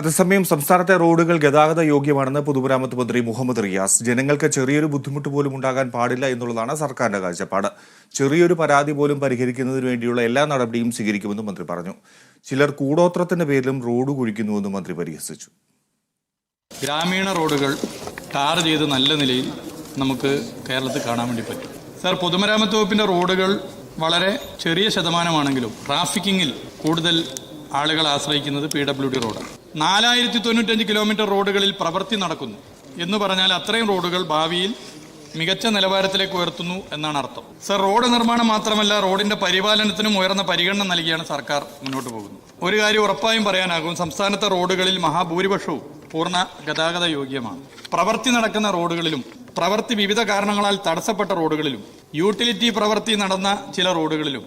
അതേസമയം സംസ്ഥാനത്തെ റോഡുകൾ ഗതാഗത യോഗ്യമാണെന്ന് പൊതുമരാമത്ത് മന്ത്രി മുഹമ്മദ് റിയാസ്. ജനങ്ങൾക്ക് ചെറിയൊരു ബുദ്ധിമുട്ട് പോലും ഉണ്ടാകാൻ പാടില്ല എന്നുള്ളതാണ് സർക്കാരിന്റെ കാഴ്ചപ്പാട്. ചെറിയൊരു പരാതി പോലും പരിഹരിക്കുന്നതിന് വേണ്ടിയുള്ള എല്ലാ നടപടിയും സ്വീകരിക്കുമെന്നും മന്ത്രി പറഞ്ഞു. ചിലർ കൂടോത്രത്തിന്റെ പേരിലും റോഡ് കുഴിക്കുന്നുവെന്നും മന്ത്രി പരിഹസിച്ചു. ഗ്രാമീണ റോഡുകൾ ടാർ ചെയ്ത് നല്ല നിലയിൽ നമുക്ക് കേരളത്തിൽ കാണാൻ വേണ്ടി പറ്റും. സർ പൊതുമരാമത്ത് വകുപ്പിന്റെ റോഡുകൾ വളരെ ചെറിയ ശതമാനമാണെങ്കിലും ട്രാഫിക്കിങ്ങിൽ കൂടുതൽ ആളുകൾ ആശ്രയിക്കുന്നത് പി ഡബ്ല്യു ഡി റോഡാണ്. നാലായിരത്തി തൊണ്ണൂറ്റഞ്ച് കിലോമീറ്റർ റോഡുകളിൽ പ്രവൃത്തി നടക്കുന്നു. എന്ന് പറഞ്ഞാൽ അത്രയും റോഡുകൾ ഭാവിയിൽ മികച്ച നിലവാരത്തിലേക്ക് ഉയർത്തുന്നു എന്നാണ് അർത്ഥം. സർ റോഡ് നിർമ്മാണം മാത്രമല്ല റോഡിന്റെ പരിപാലനത്തിനും ഉയർന്ന പരിഗണന നൽകിയാണ് സർക്കാർ മുന്നോട്ട് പോകുന്നത്. ഒരു കാര്യം ഉറപ്പായും പറയാനാകും സംസ്ഥാനത്തെ റോഡുകളിൽ മഹാഭൂരിപക്ഷവും പൂർണ ഗതാഗത യോഗ്യമാണ്. പ്രവൃത്തി നടക്കുന്ന റോഡുകളിലും പ്രവൃത്തി വിവിധ കാരണങ്ങളാൽ തടസ്സപ്പെട്ട റോഡുകളിലും യൂട്ടിലിറ്റി പ്രവൃത്തി നടന്ന ചില റോഡുകളിലും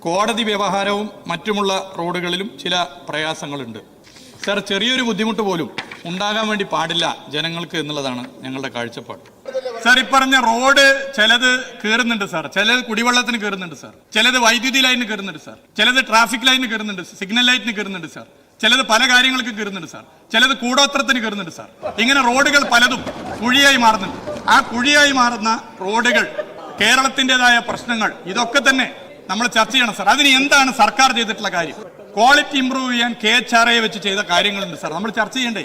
കോടതി വ്യവഹാരവും മറ്റുമുള്ള റോഡുകളിലും ചില പ്രയാസങ്ങളുണ്ട്. സർ ചെറിയൊരു ബുദ്ധിമുട്ട് പോലും ഉണ്ടാകാൻ വേണ്ടി പാടില്ല ജനങ്ങൾക്ക് എന്നുള്ളതാണ് ഞങ്ങളുടെ കാഴ്ചപ്പാട്. സാർ ഇപ്പറഞ്ഞ റോഡ് ചിലത് കയറുന്നുണ്ട് സാർ. ചിലത് കുടിവെള്ളത്തിന് കയറുന്നുണ്ട് സാർ. ചിലത് വൈദ്യുതി ലൈനിന് കയറുന്നുണ്ട് സാർ. ചിലത് ട്രാഫിക് ലൈനിന് കയറുന്നുണ്ട് സിഗ്നൽ ലൈറ്റിന് കയറുന്നുണ്ട് സാർ. ചിലത് പല കാര്യങ്ങൾക്കും കയറുന്നുണ്ട് സാർ. ചിലത് കൂടോത്രത്തിന് കയറുന്നുണ്ട് സാർ. ഇങ്ങനെ റോഡുകൾ പലതും കുഴിയായി മാറുന്നുണ്ട്. ആ കുഴിയായി മാറുന്ന റോഡുകൾ കേരളത്തിന്റെതായ പ്രശ്നങ്ങൾ ഇതൊക്കെ തന്നെ നമ്മൾ ചർച്ച ചെയ്യണം സാർ. അതിന് എന്താണ് സർക്കാർ ചെയ്തിട്ടുള്ള കാര്യം? ക്വാളിറ്റി ഇംപ്രൂവ് ചെയ്യാൻ കെ എച്ച് ആർ വെച്ച് ചെയ്ത കാര്യങ്ങളുണ്ട് സാർ. നമ്മൾ ചർച്ച ചെയ്യണ്ടേ?